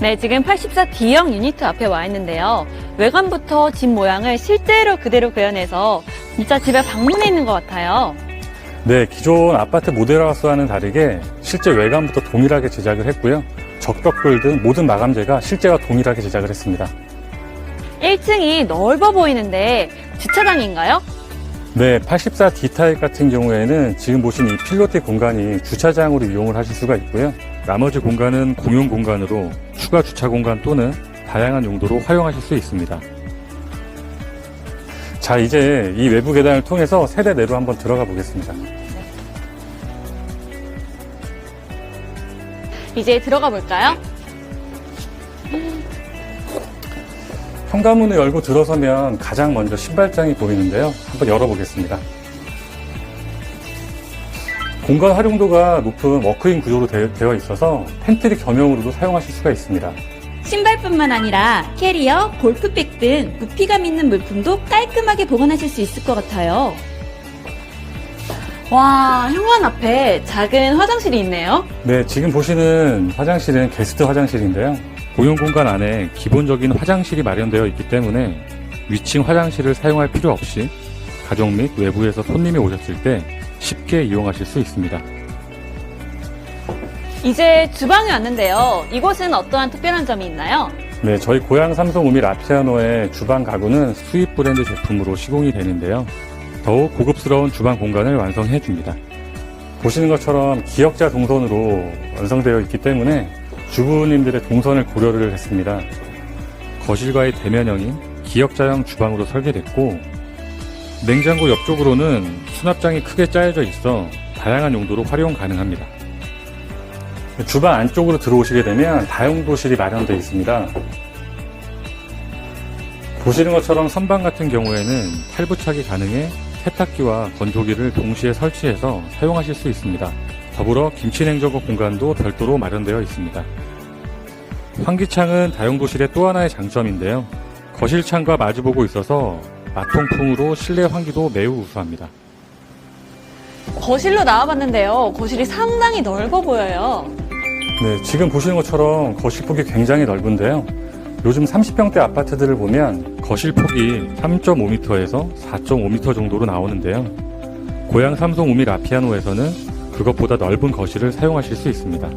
네, 지금 84D형 유니트 앞에 와 있는데요. 외관부터 집 모양을 실제로 그대로 구현해서 진짜 집에 방문해 있는 것 같아요. 네, 기존 아파트 모델하우스와는 다르게 실제 외관부터 동일하게 제작을 했고요. 적벽돌 등 모든 마감재가 실제와 동일하게 제작을 했습니다. 1층이 넓어 보이는데 주차장인가요? 네, 84D 타입 같은 경우에는 지금 보신 이 필로티 공간이 주차장으로 이용을 하실 수가 있고요. 나머지 공간은 공용 공간으로 추가 주차 공간 또는 다양한 용도로 활용하실 수 있습니다. 자, 이제 이 외부 계단을 통해서 세대 내로 한번 들어가 보겠습니다. 이제 들어가 볼까요? 현관문을 열고 들어서면 가장 먼저 신발장이 보이는데요. 한번 열어보겠습니다. 공간 활용도가 높은 워크인 구조로 되- 되어 있어서 팬트리 겸용으로도 사용하실 수가 있습니다. 신발뿐만 아니라 캐리어, 골프백 등 부피감 있는 물품도 깔끔하게 보관하실 수 있을 것 같아요. 와, 현관 앞에 작은 화장실이 있네요. 네, 지금 보시는 화장실은 게스트 화장실인데요. 공용 공간 안에 기본적인 화장실이 마련되어 있기 때문에 위층 화장실을 사용할 필요 없이 가족 및 외부에서 손님이 오셨을 때 쉽게 이용하실 수 있습니다. 이제 주방에 왔는데요. 이곳은 어떠한 특별한 점이 있나요? 네, 저희 고향 삼성 우미 라피아노의 주방 가구는 수입 브랜드 제품으로 시공이 되는데요. 더욱 고급스러운 주방 공간을 완성해 줍니다. 보시는 것처럼 기역자 동선으로 완성되어 있기 때문에 주부님들의 동선을 고려를 했습니다. 거실과의 대면형인 기역자형 주방으로 설계됐고 냉장고 옆쪽으로는 수납장이 크게 짜여져 있어 다양한 용도로 활용 가능합니다. 주방 안쪽으로 들어오시게 되면 다용도실이 마련되어 있습니다. 보시는 것처럼 선반 같은 경우에는 탈부착이 가능해 세탁기와 건조기를 동시에 설치해서 사용하실 수 있습니다. 더불어 김치냉장고 공간도 별도로 마련되어 있습니다. 환기창은 다용도실의 또 하나의 장점인데요. 거실창과 마주보고 있어서 마통풍으로 실내 환기도 매우 우수합니다. 거실로 나와봤는데요. 거실이 상당히 넓어 보여요. 네, 지금 보시는 것처럼 거실 폭이 굉장히 넓은데요. 요즘 30평대 아파트들을 보면 거실 폭이 3.5m에서 4.5m 정도로 나오는데요. 고향 삼성 우미 라피아노에서는 그것보다 넓은 거실을 사용하실 수 있습니다.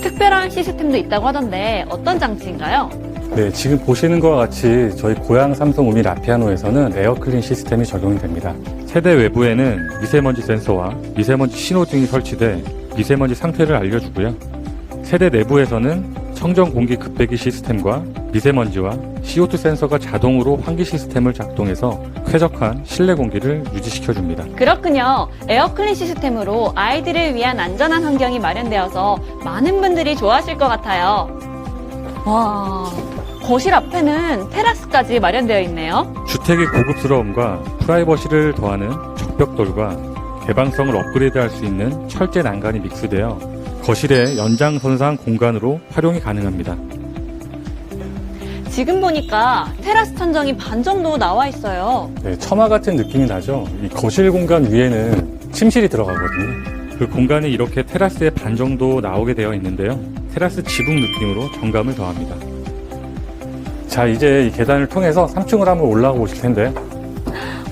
특별한 시스템도 있다고 하던데 어떤 장치인가요? 네, 지금 보시는 것과 같이 저희 고향 삼성 우미 라피아노에서는 에어클린 시스템이 적용이 됩니다. 세대 외부에는 미세먼지 센서와 미세먼지 신호등이 설치돼 미세먼지 상태를 알려주고요. 세대 내부에서는 청정 공기 급배기 시스템과 미세먼지와 CO2 센서가 자동으로 환기 시스템을 작동해서 쾌적한 실내 공기를 유지시켜 줍니다. 그렇군요. 에어클린 시스템으로 아이들을 위한 안전한 환경이 마련되어서 많은 분들이 좋아하실 것 같아요. 와, 거실 앞에는 테라스까지 마련되어 있네요. 주택의 고급스러움과 프라이버시를 더하는 적벽돌과 개방성을 업그레이드할 수 있는 철제 난간이 믹스되어 거실의 연장선상 공간으로 활용이 가능합니다. 지금 보니까 테라스 천정이 반 정도 나와 있어요. 네, 처마 같은 느낌이 나죠. 이 거실 공간 위에는 침실이 들어가거든요. 그 공간이 이렇게 테라스의 반 정도 나오게 되어 있는데요. 테라스 지붕 느낌으로 정감을 더합니다. 자, 이제 이 계단을 통해서 3층으로 한번 올라가 보실 텐데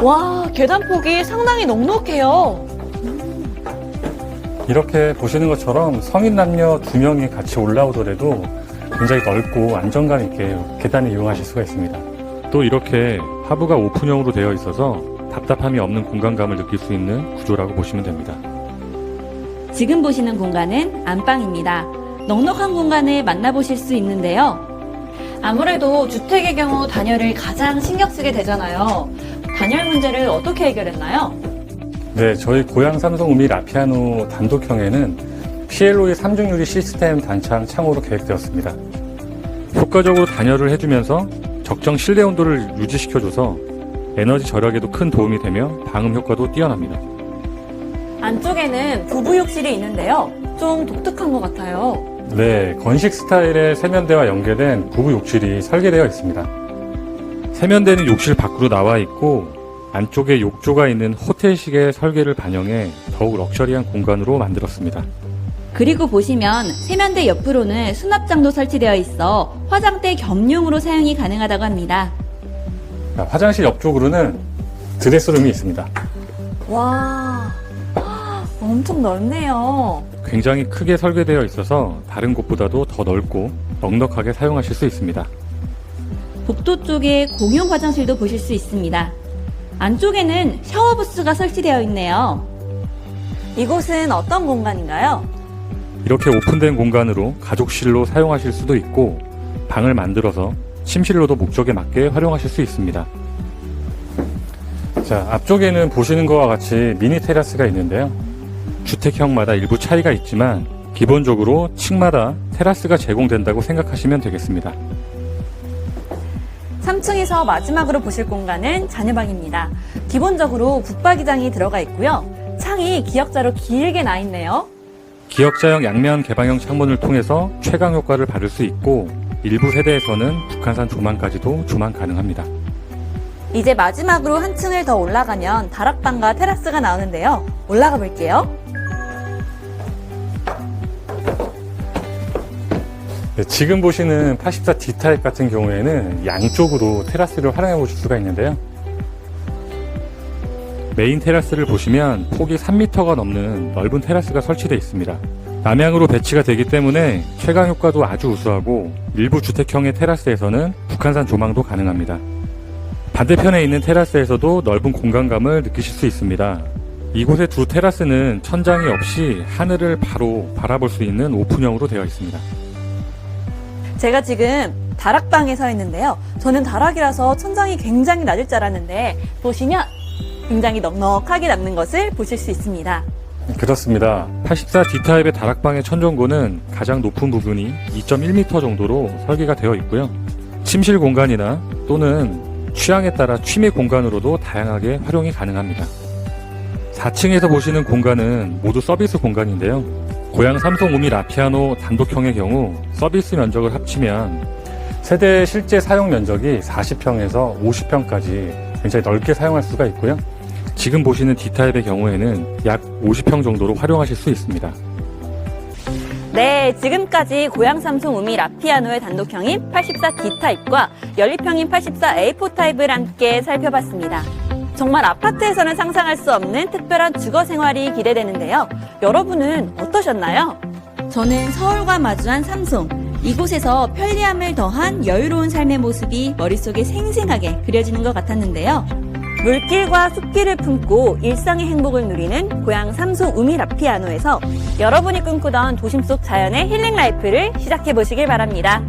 와, 계단폭이 상당히 넉넉해요. 이렇게 보시는 것처럼 성인 남녀 두 명이 같이 올라오더라도 굉장히 넓고 안정감 있게 계단을 이용하실 수가 있습니다. 또 이렇게 하부가 오픈형으로 되어 있어서 답답함이 없는 공간감을 느낄 수 있는 구조라고 보시면 됩니다. 지금 보시는 공간은 안방입니다. 넉넉한 공간을 만나보실 수 있는데요. 아무래도 주택의 경우 단열을 가장 신경 쓰게 되잖아요. 단열 문제를 어떻게 해결했나요? 네, 저희 고향 삼성 우미 라피아노 단독형에는 PLO의 3중 유리 시스템 단창 창호로 계획되었습니다. 효과적으로 단열을 해주면서 적정 실내 온도를 유지시켜줘서 에너지 절약에도 큰 도움이 되며 방음 효과도 뛰어납니다. 안쪽에는 부부욕실이 있는데요. 좀 독특한 것 같아요. 네, 건식 스타일의 세면대와 연계된 부부 욕실이 설계되어 있습니다. 세면대는 욕실 밖으로 나와 있고 안쪽에 욕조가 있는 호텔식의 설계를 반영해 더욱 럭셔리한 공간으로 만들었습니다. 그리고 보시면 세면대 옆으로는 수납장도 설치되어 있어 화장대 겸용으로 사용이 가능하다고 합니다. 자, 화장실 옆쪽으로는 드레스룸이 있습니다. 와, 엄청 넓네요. 굉장히 크게 설계되어 있어서 다른 곳보다도 더 넓고 넉넉하게 사용하실 수 있습니다. 복도 쪽에 공용 화장실도 보실 수 있습니다. 안쪽에는 샤워 부스가 설치되어 있네요. 이곳은 어떤 공간인가요? 이렇게 오픈된 공간으로 가족실로 사용하실 수도 있고 방을 만들어서 침실로도 목적에 맞게 활용하실 수 있습니다. 자, 앞쪽에는 보시는 것과 같이 미니 테라스가 있는데요. 주택형마다 일부 차이가 있지만 기본적으로 층마다 테라스가 제공된다고 생각하시면 되겠습니다. 3층에서 마지막으로 보실 공간은 자녀방입니다. 기본적으로 붙박이장이 들어가 있고요. 창이 기역자로 길게 나 있네요. 기역자형 양면 개방형 창문을 통해서 최강 효과를 받을 수 있고 일부 세대에서는 북한산 조망까지도 조망 가능합니다. 이제 마지막으로 한 층을 더 올라가면 다락방과 테라스가 나오는데요. 올라가 볼게요. 네, 지금 보시는 84 D타입 같은 경우에는 양쪽으로 테라스를 활용해 보실 수가 있는데요. 메인 테라스를 보시면 폭이 3m가 넘는 넓은 테라스가 설치되어 있습니다. 남향으로 배치가 되기 때문에 최강 효과도 아주 우수하고 일부 주택형의 테라스에서는 북한산 조망도 가능합니다. 반대편에 있는 테라스에서도 넓은 공간감을 느끼실 수 있습니다. 이곳의 두 테라스는 천장이 없이 하늘을 바로 바라볼 수 있는 오픈형으로 되어 있습니다. 제가 지금 다락방에 서 있는데요. 저는 다락이라서 천장이 굉장히 낮을 줄 알았는데 보시면 굉장히 넉넉하게 남는 것을 보실 수 있습니다. 그렇습니다. 84 D타입의 다락방의 천정고는 가장 높은 부분이 2.1m 정도로 설계가 되어 있고요. 침실 공간이나 또는 취향에 따라 취미 공간으로도 다양하게 활용이 가능합니다. 4층에서 보시는 공간은 모두 서비스 공간인데요. 고양 삼성 우미 라피아노 단독형의 경우 서비스 면적을 합치면 세대 실제 사용 면적이 40평에서 50평까지 굉장히 넓게 사용할 수가 있고요. 지금 보시는 D타입의 경우에는 약 50평 정도로 활용하실 수 있습니다. 네, 지금까지 고양 삼성 우미 라피아노의 단독형인 84D 타입과 연립형인 84A4 타입을 함께 살펴봤습니다. 정말 아파트에서는 상상할 수 없는 특별한 주거 생활이 기대되는데요. 여러분은 어떠셨나요? 저는 서울과 마주한 삼송. 이곳에서 편리함을 더한 여유로운 삶의 모습이 머릿속에 생생하게 그려지는 것 같았는데요. 물길과 숲길을 품고 일상의 행복을 누리는 고향 삼성 우미 라피아노에서 여러분이 꿈꾸던 도심 속 자연의 힐링 라이프를 시작해 보시길 바랍니다.